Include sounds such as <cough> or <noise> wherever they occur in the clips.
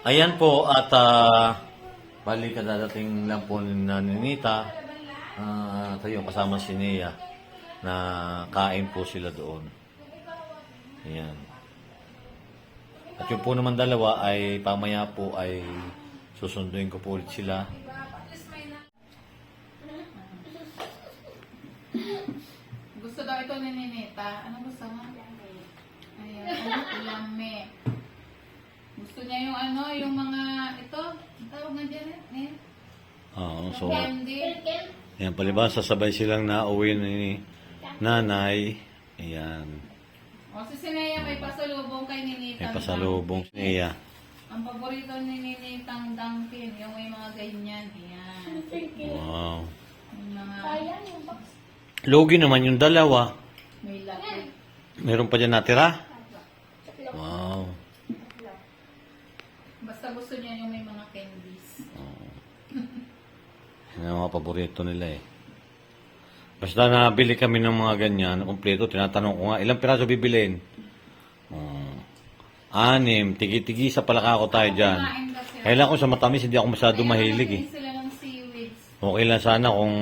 Ayan po at uh, bali kadadating lang po ni Ninita uh, tayo kasama si Nia na kain po sila doon. Ayan. At yung po naman dalawa ay pamaya po ay susunduin ko po ulit sila. Gusto daw ito ni Ninita. Ano gusto mo? Ayan, ano ulame. Gusto niya yung ano, yung mga, ito, tawag nga dyan eh. Ayan. Oo, so Candy. ayan palibas sasabay silang nauwi ni nanay. Ayan. O si Sinea may pasalubong kay Ninita. May pasalubong si Nia. Ang paborito ni Ninitang Dunkin, yung may mga ganyan. Ayan. Wow. Yung mga Logi naman yung dalawa. may laki. Meron pa dyan natira? Wow. Basta gusto niya yung may mga candies. Yan ang mga paborito nila eh. Basta nabili kami ng mga ganyan, kompleto, tinatanong ko nga, ilang piraso bibilin? Oh, anim, tigi-tigi sa palaka ko tayo dyan. Kailan ko sa matamis, hindi ako masyado mahilig eh. Okay lang sana kung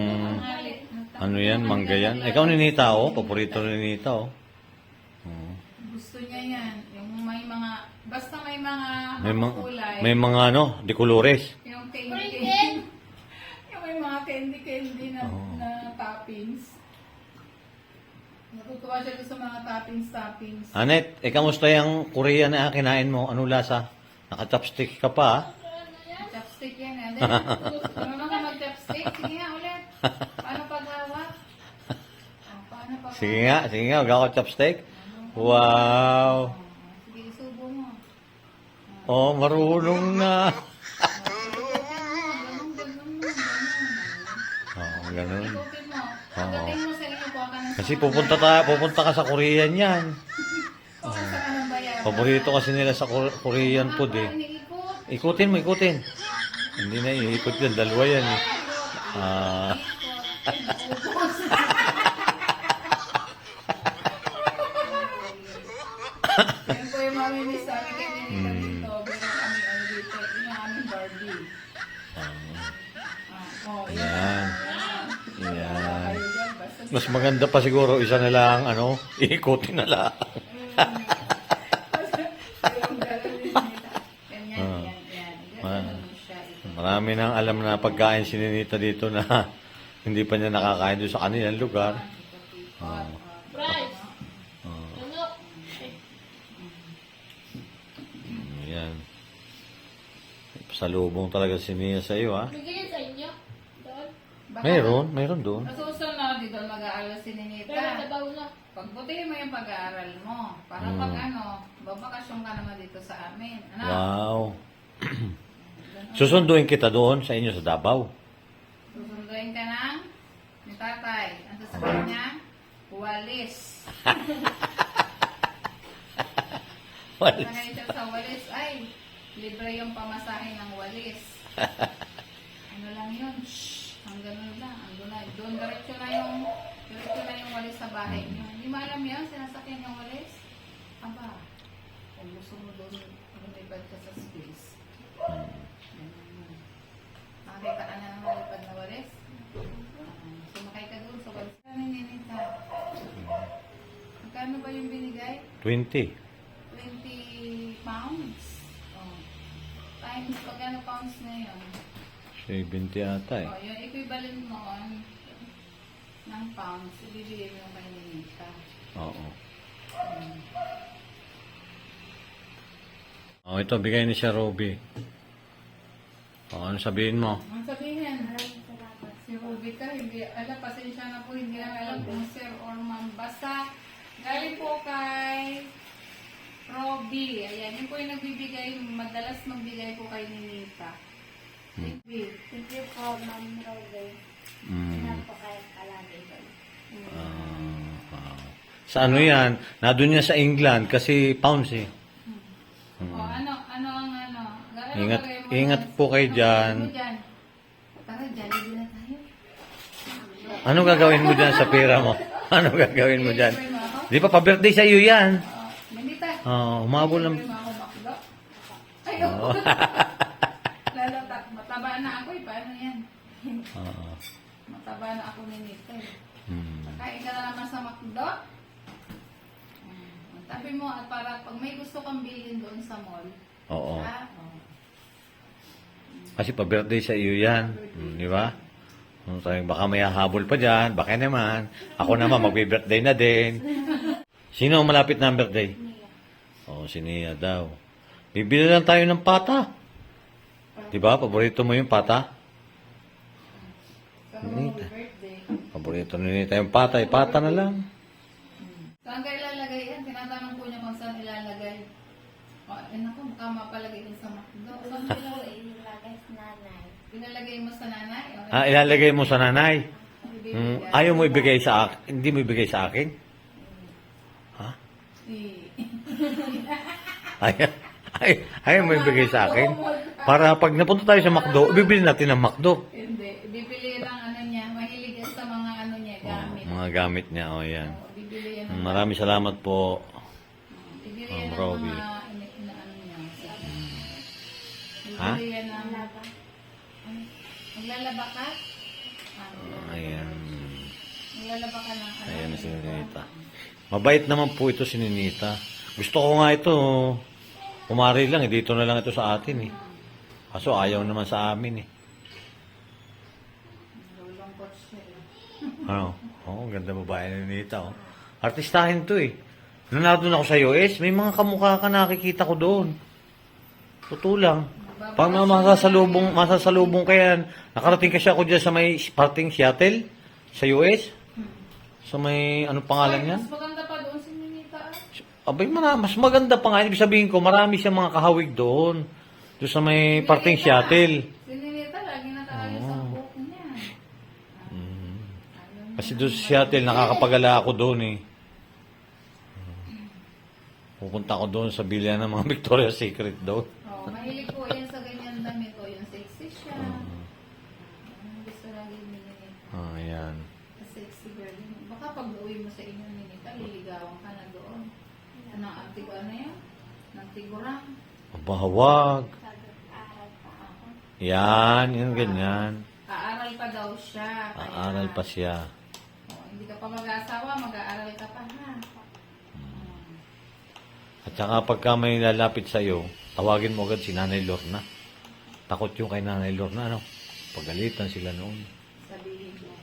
ano yan, mangga yan. Ikaw ninita oh, paborito ni Ninita oh. Oh. Gusto niya yan. Yung may mga, basta may mga May, mga, kulay. may mga ano, de colores. yung candy Natutuwa siya sa mga toppings toppings. Anet, eh kamusta yung Korean na kinain mo? Ano lasa? Naka-chopstick ka pa ah. Chopstick yan. eh. Ade, marunong ka mag-chopstick? Sige nga ulit. Paano paghawak? <laughs> Oh, paano paghawak? Sige nga, sige nga, huwag ako chopstick. Wow! Sige, isubo mo. Oh, marunong na. Ganun, ganun, ganun. Oo, oh, ganun. Kasi pupunta, ta, pupunta ka sa Korean yan. Bayan. Paborito kasi nila sa Kor- Korean food eh. Ikutin mo, ikutin. Hindi na, iikot yan. Dalawa yan eh. Ah. Yan po yung kay Ninita dito. Pero kami ano dito. Yun ang aming Barbie. Ah, oh, yan. Mas maganda pa siguro isa na lang, ano, <laughs> ikutin na lang. Ah. Ah. Marami nang alam na pagkain si Ninita dito na <laughs> hindi pa niya nakakain doon sa kanilang lugar. Ah. Price. Ah, Ano? Pasalubong talaga si Nia sa iyo, ha? Bigyan sa inyo. Doon. Ah, Mayroon, mayroon doon. Sa dito mag-aaral si Ninita. Pero sabaw na. Pagbutihin mo yung pag-aaral mo. Para Mm. pag ano, babakasyon ka naman dito sa amin. Ano? Wow. Susunduin kita doon sa inyo sa Davao. Susunduin ka ng ni tatay. Ang sasabihin niya, walis. <laughs> Walis. Siya sa walis. Ay, libre yung pamasahe ng walis. <laughs> ano lang yun? Shh, ang ganun lang. Doon, diretso na yung diretso na yung walis sa bahay niyo. Hindi mo alam yun? Sinasakyan yung walis? Aba, kung gusto mo doon, lumipad ka sa space. Nakakita ka na ng malipad na walis? Ah, Sumakay ka doon sa walis. Ano ninita? Magkano ba yung binigay? 20. 20 pounds. Oh. Times, pagkano pounds na yun? 70 ata eh. Oh, yung equivalent noon ng pounds, ibibigay mo kay Ninita. Oo. Oh, ito, bigay ni siya Robby. Oh, ano sabihin mo? Ang sabihin, si Ruby ka, hindi, alam, pasensya na po, hindi lang alam kung sir or ma'am. Basta, galing po kay Robby. Ayan, yun po yung nagbibigay, madalas magbigay po kay Ninita. Robby. Thank you po, Ma'am Robin. Mm. po kayo palagi doon. Ah, ah. Sa ano yan? Nandun niya sa England kasi pounds eh. O, ano, ano ang ano? Ano Ingat- mo ingat dyan? po kayo Ano dyan. dyan? Tara, Jollibee na tayo. Ano gagawin mo dyan sa pera mo? <laughs> Ano gagawin mo dyan? Libre mo ako? Di pa pa-birthday sa iyo yan. Oh. Oh, umabol ng... Libre mo ako baklo? Ay, Oo. Lalo, ta- mataba na ako eh. Paano yan? Oo. Mataba na ako ni Nita eh. Hmm. Kain ka na naman sa McDo. Mm. Tabi mo at para pag may gusto kang bilhin doon sa mall. Oo. Ha? Oh. Kasi pa-birthday sa iyo yan. Hmm, di ba? Hmm, sabi, baka may hahabol pa dyan. Baka naman. Ako naman, magbe-birthday na din. Sino ang malapit na ang birthday? Oo, si Nia daw. Bibili lang tayo ng pata. Di ba? Paborito mo yung pata? Birthday. Paborito ni Nita yung pata. Eh, pata na lang. Saan ka ilalagay yan? Tinatanong po niya kung saan ilalagay. O, eh naku, baka mapalagay din sa McDo. Saan <laughs> mo ilalagay? ilagay sa nanay. Ilalagay mo sa nanay? O, Ah, ilalagay mo sa nanay. ibibigay. Hmm, ayaw mo ibigay sa akin. Hindi mo ibigay sa akin? Ha? Eh. Ayaw, <laughs> ay, ayaw mo ibigay sa akin? Para pag napunta tayo sa McDo, bibili natin ng McDo. Hindi. Bibili lang ano niya. Mahilig yan sa mga ano niya, gamit. Mga gamit niya, o yan. O, bibili yan. Mm, Maraming salamat po. Bibili Oh, yan ng mga ina- inaano niya. Ha? Bibili yan ng... Ay, Maglalaba ka? Ah, Ayan. Maglalaba ka ng ano? Ayan si Ninita. Mabait naman po ito si Ninita. Gusto ko nga ito. Kumari lang, eh. dito na lang ito sa atin eh. Kaso ayaw naman sa amin eh. Siya. eh. Ano? <laughs> Oo, oh, ganda babae ni Ninita oh. Artistahin to eh. Nung nandun ako sa US, may mga kamukha ka nakikita ko doon. Totoo lang. Pag mga masasalubong, masasalubong ka yan, nakarating kasi ako dyan sa may parting Seattle, sa US. Sa may, ano pangalan Ay, Abay, mara, mas maganda pa nga. Ibig sabihin ko, marami siyang mga kahawig doon. Doon sa may parting Seattle. Si Ninita, lagi ang Oo. buhok niya. Mm. Kasi doon sa Seattle, nakakapagala ako doon eh. Pupunta ako doon sa bilya ng mga <laughs> Victoria's Secret doon. Oh, mahilig po yan sa ganyan damit. O, yung sexy siya. Ang gusto lagi ni Ninita. Ah, yan. Sa sexy girl. Baka pag uwi mo sa inyo, Ninita, liligawan ka na doon. Anong antigo, ano yan? Ng tigurang. Mabahawag. Pag-aral pa ako. Yan, yan ganyan. Aaral pa daw siya. kaya- Aaral pa siya. Oh, hindi ka pa mag-asawa, mag-aaral ka pa ha. At saka pagka may lalapit sa iyo, tawagin mo agad si Nanay Lorna. Takot yung kay Nanay Lorna, ano? Pagalitan sila noon. Sabihin mo.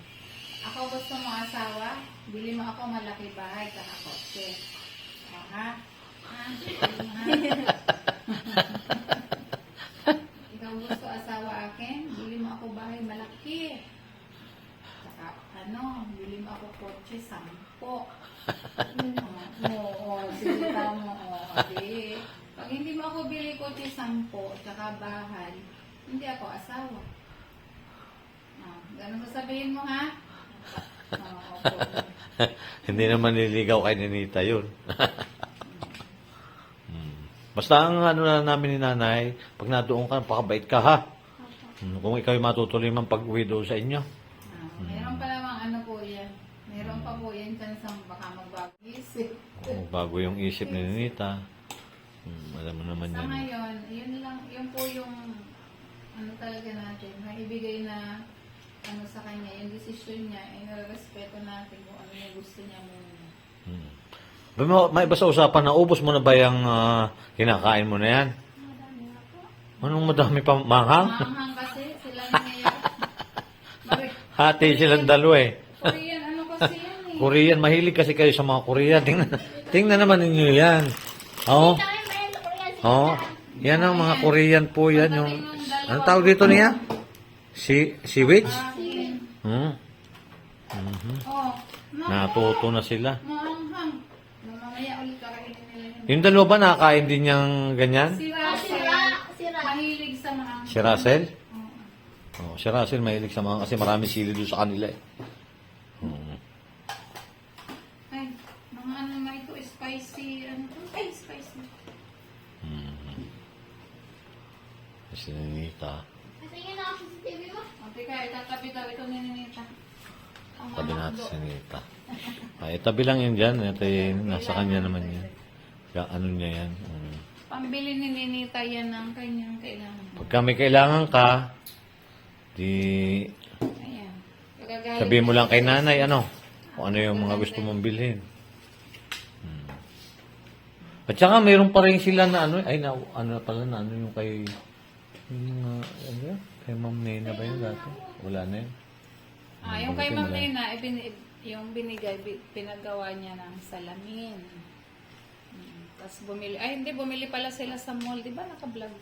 Ako gusto mo asawa, bili mo ako malaki bahay ka kotse. O ha? <laughs> Ikaw gusto asawa akin, bili mo ako bahay malaki. Saka ano, bili mo ako kotse, sampo. <laughs> Oo, oo, sige tama, oo, di. Pag hindi mo ako bili kotse, sampo, tsaka bahay, hindi ako asawa. Ah, ganun sasabihin mo, ha? Oo, <laughs> opo. Hindi naman nililigaw kay Ninita yun. Basta ang ano na namin ni nanay, pag nadoon ka, pakabait ka ha. Hmm, Kung ikaw yung matutuloy man pag-uwi doon sa inyo. Ah, meron pa namang ano po yan. Meron pa po yan dyan sa baka magbago isip. Oh, bago yung isip ni Ninita. Hmm, alam mo naman Sa yun. ngayon, yun lang, yun po yung ano talaga natin, maibigay na ano sa kanya, yung desisyon niya, ay nare-respeto natin kung ano yung gusto niya muna. Hmm. May iba sa usapan na ubos mo na ba yung ah, kinakain mo na yan? Anong madami pa manghang? Maanghang kasi, sila <laughs> <laughs> Hati silang dalawa eh. Korean, ano kasi yan eh. Korean, mahilig kasi kayo sa mga Korean. Tingnan, tingnan naman ninyo yan. Oo. Korean si Oo. Yan ang mga Korean po yan. Yung, anong tawag dito niya? Si, si Witch? Hmm. Oh, no, Natuto na sila. maanghang. Mamaya ulit kakainin nila yun. Yung dalawa ba nakakain din niyang ganyan? Si Ah, si Russell, Ra- si Ra- mahilig sa mga... Si Russell? Oo. Oh, si Russell mahilig sa mga kasi marami sili doon sa kanila eh. Hmm. Ay, mga ano nga ito, spicy, ano to? Ay, spicy. Hmm. Si Ninita. Tingin na ako sa TV mo. O, teka, itatabi daw ito ni Ninita. Ang Tabi natin si Ninita. Ay, tabi lang yan dyan. Ito yung nasa kanya naman yan. Kaya ano niya yan. Hmm. Pambili ni Ninita yan ng kanyang kailangan. Pagka may kailangan ka, di Ayan. Sabihin mo lang kay nanay, ano, kung ano yung mga gusto mong bilhin. Hmm. At saka mayroon pa rin sila na ano, ay na, ano pala na, ano yung kay, yung, uh, ano yun? Kay Ma'am Nena ba yun dati? Wala na yun. Ah, yung kay Ma'am Nena, ibin, yung binigay, bi- pinagawa niya ng salamin. Tapos bumili, ay hindi, bumili pala sila sa mall, di ba? Naka-vlog.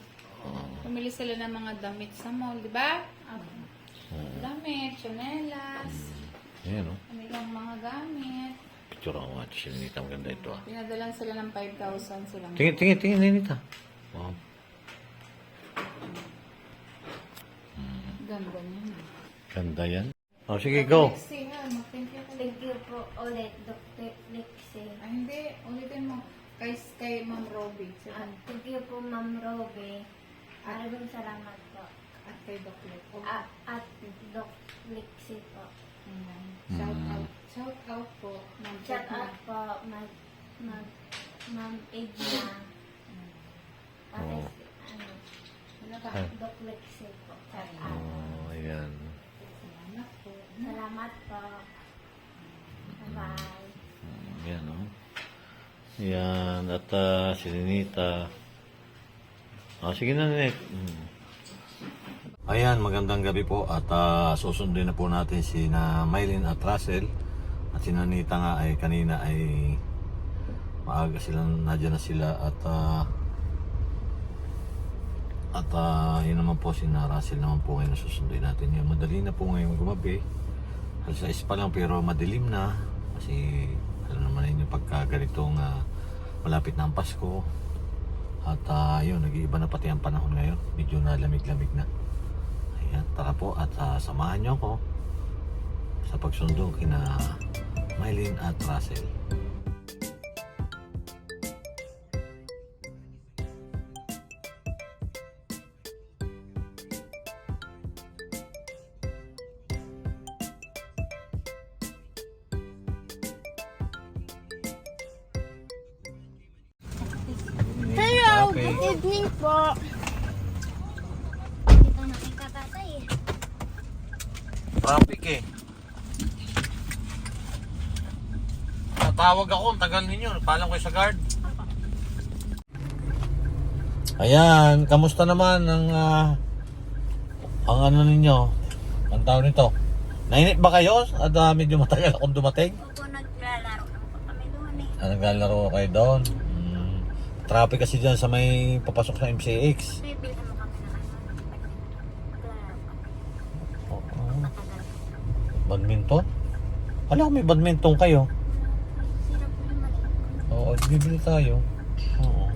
Bumili sila ng mga damit sa mall, di ba? Ah, Damit, chanelas, Ayan, no? kanilang mga gamit. Picture ako nga, si Ninita, maganda ito ah. Pinadalan sila ng 5,000 silang. Tingin, tingin, tingin, Ninita. Wow. Ganda niya. Ganda yan. Oh, sige, go. Thank you. Thank you po ulit, Dr. Lexi. Ay, hindi. Ulitin mo. Kay, kay Ma'am Robby. At thank you po, Ma'am Robe. Maraming salamat po. At kay Doc Leco. At, at Doc Lexi po. Ayan. Shout Mm. out. Shout out po. Ma'am Shout Tekma. out po, Ma'am Ma'am Ma'am Edna. At Oo. ano, Ano ka? Ay. Doc Lexi po. Shout out. Oh, ayan. Salamat po. Salamat po. Bye-bye. Yan, oh. Yan, at uh, si Ninita. Ah, sige na, Ninet. Mm. Ayan, magandang gabi po at uh, susundin na po natin si na Mylene at Russell. At si Nanita nga ay kanina ay maaga silang nadyan na sila at uh, at uh, yun naman po si na Russell naman po ngayon na susunduin natin yun. Madali na po ngayon gumabi. Alas 6 pa lang pero madilim na kasi alam naman ninyo pagka ganitong ah, malapit na ang Pasko. At ah, yun nag-iiba na pati ang panahon ngayon. Medyo na lamig-lamig na. Ayan tara po at ah, samahan nyo ako sa pagsundo kina Mylene at Russell Natawag ako, ang tagal ninyo. Palang ko sa guard. Ayan, kamusta naman ang ah, ang ano ninyo? Ang tawag nito? Nainit ba kayo? At ah, medyo matagal akong dumating. Opo, naglalaro po kami doon eh. Ah, naglalaro kayo doon. Hmm. Traffic kasi dyan sa may papasok sa MCX. Bibilhan mo kami ng ano. Badminton? Alam ko may badminton kayo. Oo, bibili tayo. Oo.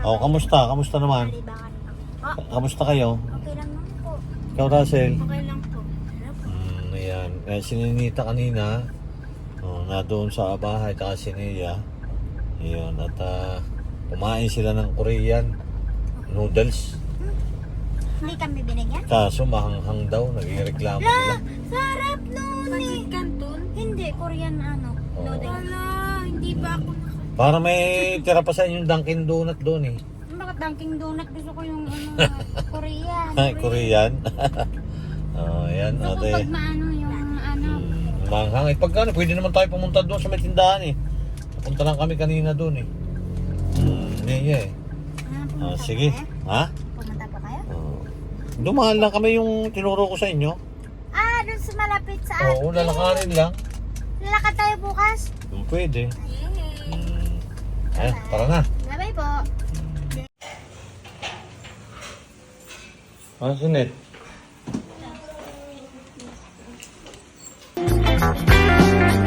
Oh, kamusta? Kamusta naman? Malibangan. Oh, Kamusta kayo? okay lang naman po. Ikaw, Russell? Okay lang po. Hello po. Hmm, ayan. Eh, si Ninita kanina, oh, na doon sa bahay, taka si Nia. Ayun, at ah, kumain sila ng Korean noodles. Hindi kami binigyan? Kaso mahanghang daw, nagreklamo sila. Sarap nun eh. Canton? Hindi, Korean ano. Oo. Noodles. Wala, hindi ba ako. Para may tira pa sa inyong Dunkin Donut doon eh. Bakit Dunkin Donut? Gusto ko yung ano, <laughs> Korean. Ay, Korean. <laughs> oh, ayan, Gusto ko pag maano yung ano. Hmm, manghang. Eh, pagka pwede naman tayo pumunta doon sa may tindahan eh. Punta lang kami kanina doon eh. Hmm, hindi eh. Ah, pumunta Ah, pa sige. kayo? Ha? Pumunta pa kayo? Oh. Dumaan lang kami yung tinuro ko sa inyo. Ah, dun sa malapit sa atin. Oo, lalakarin lang. Lalakad tayo bukas. Kung pwede. Ayan, tara na. Bye-bye po. Ano sunit? Thank you.